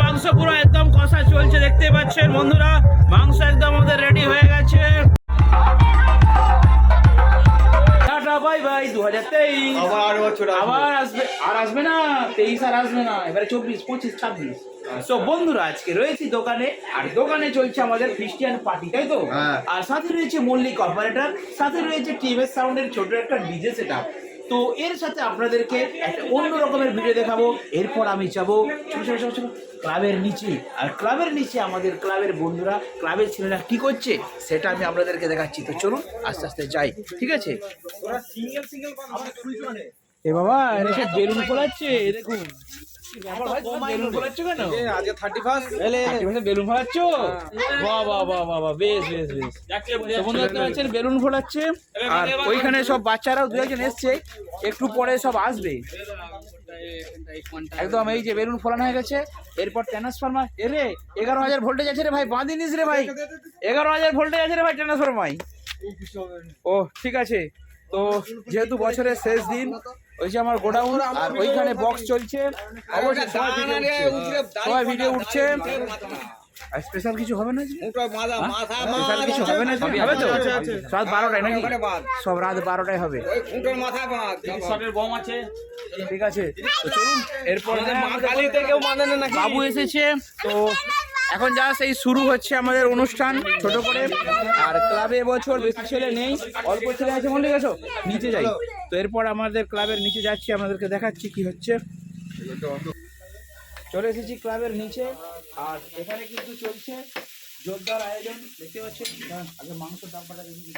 মাংস পুরো একদম কষা চলছে দেখতে পাচ্ছেন বন্ধুরা। মাংস একদম আমাদের রেডি হয়ে গেছে। বাই বাই দু হাজার তেইশ। আবার বছর আবার আসবে। আর আসবে না তেইশ আর আসবে না এবারে চব্বিশ পঁচিশ ছাব্বিশ। তো বন্ধুরা আজকে রয়েছি দোকানে আর দোকানে চলছে আমাদের খ্রিস্টিয়ান পার্টি তাই তো? হ্যাঁ। আর সাথে রয়েছে মল্লিক অপারেটর সাথে রয়েছে টিভিএস সাউন্ডের ছোট একটা ডিজে সেটআপ তো এর সাথে আপনাদেরকে একটা অন্য রকমের ভিডিও দেখাবো। এরপর আমি যাব ছোট ছোট ছোট ছোট ক্লাবের নিচে। আর ক্লাবের নিচে আমাদের ক্লাবের বন্ধুরা ক্লাবের ছেলেরা কি করছে সেটা আমি আপনাদেরকে দেখাচ্ছি। তো চলুন আস্তে আস্তে যাই ঠিক আছে? এ বাবা এরা সব বেলুন খোলাচ্ছে দেখুন। বেলুন ফোলাচ্ছ বাহ বাহ বাহ বাহ বাহ বেশ বেশ বেশ। তো দেখতে পাচ্ছেন বেলুন ফোলাচ্ছে। আর ওইখানে সব বাচ্চারাও দু একজন এসছে একটু পরে সব আসবে। একদম এই যে বেলুন ফোলানো হয়ে গেছে। এরপর ট্রান্সফরমার এ রে এগারো হাজার ভোল্টেজ আছে রে ভাই বাঁধি নিস রে ভাই। এগারো হাজার ভোল্টেজ আছে রে ভাই ট্রান্সফরমাই ও ঠিক আছে। তো যেহেতু বছরের শেষ দিন ওই যে আমার গোডাউন আর ওইখানে বক্স চলছে। অবশ্যই সবাই ভিডিও উঠছে। সবাই ভিডিও উঠছে। আর স্পেশাল কিছু হবে না স্পেশাল কিছু হবে না? হবে তো? রাত বারোটায় নাকি? সব রাত বারোটায় হবে। ঠিক আছে। তো চলুন। এরপর বাবু এসেছে তো এখন যা সেই শুরু হচ্ছে আমাদের অনুষ্ঠান, ছোট করে। আর ক্লাবে এবছর বেশি ছেলে নেই, অল্প ছেলে আছে, মনে গেছো নিচে যাই। তো এরপর আমাদের ক্লাবের নিচে যাচ্ছি আপনাদেরকে দেখাচ্ছি কি হচ্ছে। চলে এসেছি ক্লাবের নিচে, আর এখানে কিন্তু চলছে জোরদার আয়োজন, দেখতে পাচ্ছেন আগে মাংসের দামটা দেখি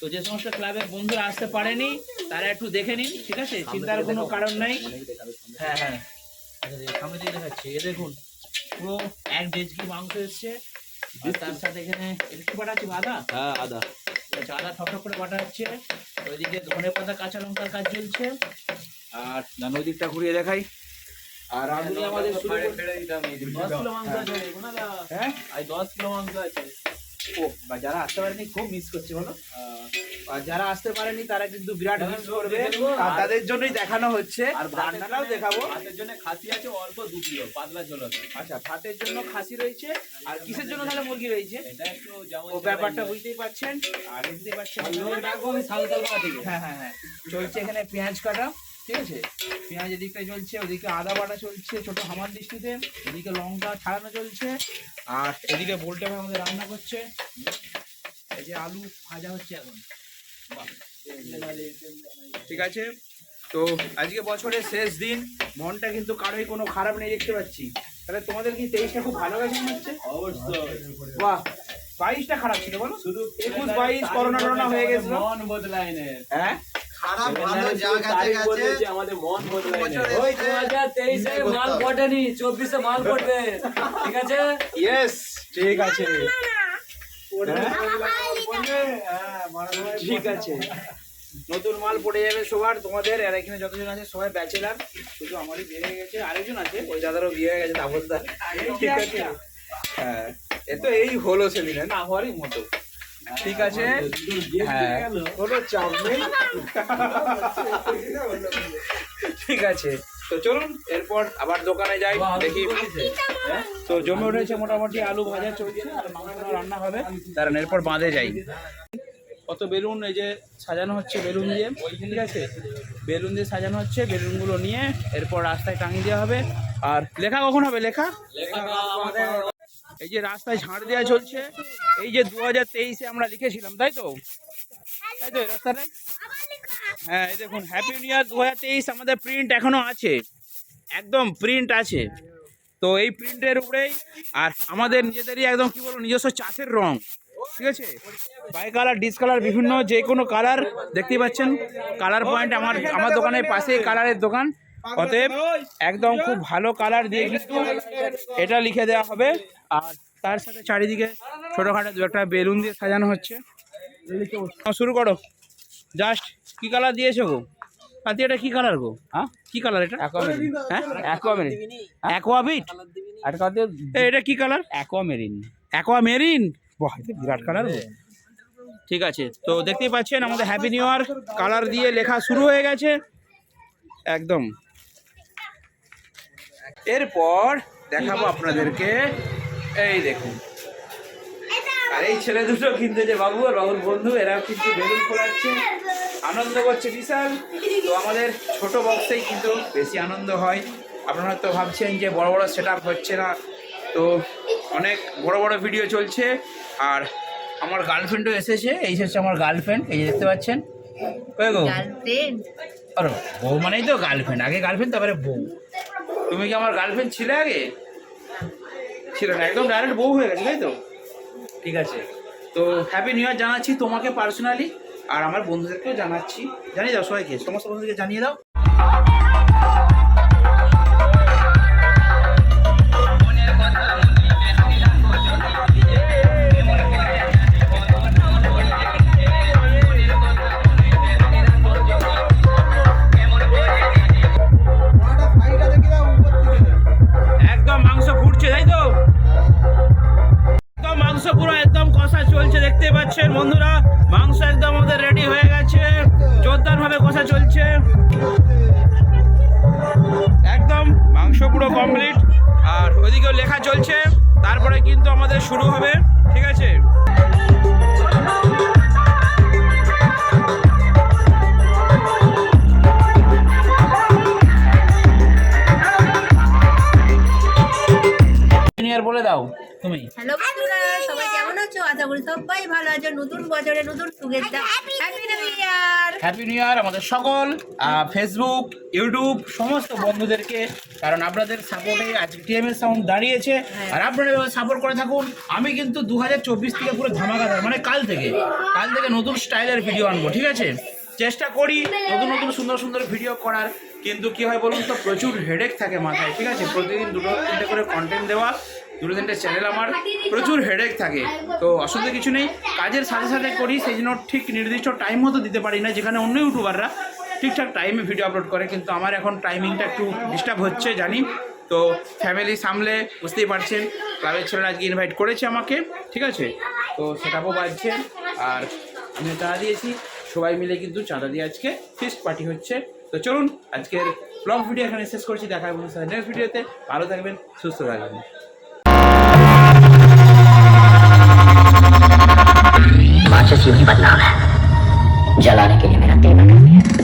তো যে সমস্ত ক্লাবের বন্ধুরা আসতে পারেনি, তারা একটু দেখে নিন, ঠিক আছে? চিন্তার কোনো কারণ নাই। হ্যাঁ হ্যাঁ। সামনে দিয়ে দেখাচ্ছি, এ দেখুন। পুরো এক ডেজকি মাংস এসছে আর তার সাথে এখানে কি বাটা আছে আদা। হ্যাঁ আদা। আচ্ছা আদা ঠক ঠক করে বাটা হচ্ছে ওইদিকে ধনে পাতা কাঁচা লঙ্কার কাজ চলছে। আর ডান ওই দিকটা ঘুরিয়ে দেখাই। আর রাঁধুনি আমাদের শুরু করছে দশ কিলো মাংস আছে হ্যাঁ? আজ দশ কিলো মাংস আছে। ও যারা আসতে পারেনি খুব মিস করছে বলো। আর যারা আসতে পারেনি তারা কিন্তু বিরাট মিস করবে। আর তাদের জন্যই দেখানো হচ্ছে। আর রান্নাটাও দেখাবো। ভাতের জন্য খাসি আছে অল্প দু কিলো পাতলা ঝোল আচ্ছা ভাতের জন্য খাসি রয়েছে। আর কিসের জন্য তাহলে মুরগি রয়েছে? ও ব্যাপারটা বুঝতেই পারছেন। আর বুঝতেই পারছেন হ্যাঁ হ্যাঁ হ্যাঁ। চলছে এখানে পেঁয়াজ কাটা ঠিক আছে? পেঁয়াজ এদিকটা চলছে ওদিকে আদা বাটা চলছে ছোট হামার দৃষ্টিতে। এদিকে লঙ্কা ছাড়ানো চলছে। আর এদিকে বোলটা আমাদের রান্না করছে। এই যে আলু ভাজা হচ্ছে এখন। ঠিক আছে? তো আজকে বছরের শেষ দিন মনটা কিন্তু কারোই কোনো খারাপ নেই দেখতে পাচ্ছি। তাহলে তোমাদের কি তেইশটা খুব ভালো গেছে মনে হচ্ছে? অবশ্যই। বাহ বাইশটা খারাপ ছিল বলো। শুধু একুশ বাইশ করোনা টরোনা হয়ে গেছিল। মন বদলায় হ্যাঁ? খারাপ ভালো যা গেছে গেছে আমাদের মন বদলায় ওই দু হাজার মাল পড়েনি চব্বিশে মাল পড়বে। ঠিক আছে? ইয়েস ঠিক আছে। ঠিক আছে। নতুন মাল পড়ে যাবে সবার তোমাদের আর এখানে যতজন আছে সবাই ব্যাচেলার শুধু আমারই বিয়ে হয়ে গেছে আরেকজন আছে ওই দাদারও বিয়ে হয়ে গেছে তাপসদার ঠিক আছে। হ্যাঁ এ তো এই হলো সেদিন না? হওয়ারই মতো। ঠিক আছে। হ্যাঁ কোনো চাপ নেই। ঠিক আছে। তো চলুন এরপর আবার দোকানে যাই দেখি। হ্যাঁ? তো জমে উঠেছে মোটামুটি আলু ভাজা চলছে আর মাংস রান্না হবে। দাঁড়ান এরপর বাঁধে যাই। কত বেলুন এই যে সাজানো হচ্ছে বেলুন দিয়ে ঠিক আছে? বেলুন দিয়ে সাজানো হচ্ছে বেলুনগুলো নিয়ে এরপর রাস্তায় টাঙিয়ে দেওয়া হবে। আর লেখা কখন হবে? লেখা? এই যে রাস্তায় ঝাড় দেওয়া চলছে, এই যে দু হাজার তেইশে আমরা লিখেছিলাম, তাই তো? তাই তো এই রাস্তাটায়? হ্যাঁ এই দেখুন হ্যাপি নিউ ইয়ার দু হাজার তেইশ, আমাদের প্রিন্ট এখনও আছে, একদম প্রিন্ট আছে। তো এই প্রিন্টের উপরেই, আর আমাদের নিজেদেরই একদম, কি বলব, নিজস্ব চাষের রং, ঠিক আছে? বাই কালার ডিসকালার বিভিন্ন যে কোনো কালার দেখতেই পাচ্ছেন? কালার পয়েন্ট আমার আমার দোকানের পাশেই কালারের দোকান। অতএব একদম খুব ভালো কালার দিয়ে কিন্তু এটা লিখে দেওয়া হবে। আর তার সাথে চারিদিকে ছোটোখাটো দু একটা বেলুন দিয়ে সাজানো হচ্ছে। শুরু করো। জাস্ট কি কালার দিয়েছ গো? পাতি এটা কি কালার গো? হ্যাঁ? কি কালার এটা? হ্যাঁ? অ্যাকোয়ামেরিন অ্যাকোয়াবিট আর কত? এটা কি কালার অ্যাকোয়ামেরিন অ্যাকোয়ামেরিন বাহ এটা বিরাট কালার গো। ঠিক আছে তো দেখতেই পাচ্ছেন আমাদের হ্যাপি নিউ ইয়ার কালার দিয়ে লেখা শুরু হয়ে গেছে। একদম। এরপর দেখাবো আপনাদেরকে। এই দেখুন। আর এই ছেলে দুটো কিন্তু যে বাবু আর বাবুর বন্ধু এরা কিন্তু বেলুন ফোলাচ্ছে। আনন্দ করছে বিশাল। তো আমাদের ছোট বক্সেই কিন্তু বেশি আনন্দ হয়। আপনারা তো ভাবছেন যে বড় বড় সেট হচ্ছে না। তো অনেক বড় বড় ভিডিও চলছে। আর আমার গার্লফ্রেন্ডও এসেছে। এই হচ্ছে আমার গার্লফ্রেন্ড এই যে দেখতে পাচ্ছেন? গো। গার্লফ্রেন্ড বউ মানেই তো গার্লফ্রেন্ড আগে গার্লফ্রেন্ড তারপরে বউ। তুমি কি আমার গার্লফ্রেন্ড ছিলে আগে? ছিল না একদম ডাইরেক্ট বউ হয়ে গেছে তাই তো? ঠিক আছে। তো হ্যাপি নিউ ইয়ার জানাচ্ছি তোমাকে পার্সোনালি আর আমার বন্ধুদেরকেও জানাচ্ছি। জানিয়ে দাও সবাইকে সমস্ত বন্ধুদেরকে জানিয়ে দাও। কষা চলছে। একদম, মাংস পুরো কমপ্লিট আর ওইদিকেও লেখা চলছে, তারপরে কিন্তু আমাদের শুরু হবে, ঠিক আছে? বলে দাও। তুমি হ্যালো বন্ধুরা সবাই কেমন আছো? আশা করি সবাই ভালো আছো। নতুন বছরে নতুন শুভেচ্ছা। Happy new year happy new year আমাদের সকল ফেসবুক ইউটিউব সমস্ত বন্ধুদেরকে। কারণ আপনাদের সাপোর্টে আজকে টিএমএস সাউন্ড দাঁড়িয়েছে। আর আপনারা সাপোর্ট করে থাকুন। আমি কিন্তু দু হাজার চব্বিশ থেকে পুরো ধামাকাদার মানে কাল থেকে। কাল থেকে নতুন স্টাইলের ভিডিও আনব ঠিক আছে? চেষ্টা করি নতুন নতুন সুন্দর সুন্দর ভিডিও করার। কিন্তু কি হয় বলুন তো, প্রচুর হেডেক থাকে মাথায়, ঠিক আছে? প্রতিদিন দুটো তিনটে করে কন্টেন্ট দেওয়া, দুটো তিনটে চ্যানেল আমার, প্রচুর হেডেক থাকে। তো অসুবিধা কিছু নেই, কাজের সাথে সাথে করি, সেই জন্য ঠিক নির্দিষ্ট টাইম মতো দিতে পারি না, যেখানে অন্য ইউটিউবাররা ঠিকঠাক টাইমে ভিডিও আপলোড করে, কিন্তু আমার এখন টাইমিংটা একটু ডিস্টার্ব হচ্ছে, জানি। তো ফ্যামিলি সামলে, বুঝতেই পারছেন ক্লাবের ছেলেরা আজকে ইনভাইট করেছে আমাকে, ঠিক আছে? তো সেটাও বাজছে, আর আমি চাঁদা দিয়েছি। সবাই মিলে কিন্তু চাঁদা দিয়ে আজকে ফিস্ট পার্টি হচ্ছে তো চলুন আজকের ব্লগ ভিডিও এখানে শেষ করছি দেখা হবে নেক্সট ভিডিওতে ভালো থাকবেন সুস্থ থাকবেন माचिस यूं ही बदनाम है जलाने के लिए मेरा तेल है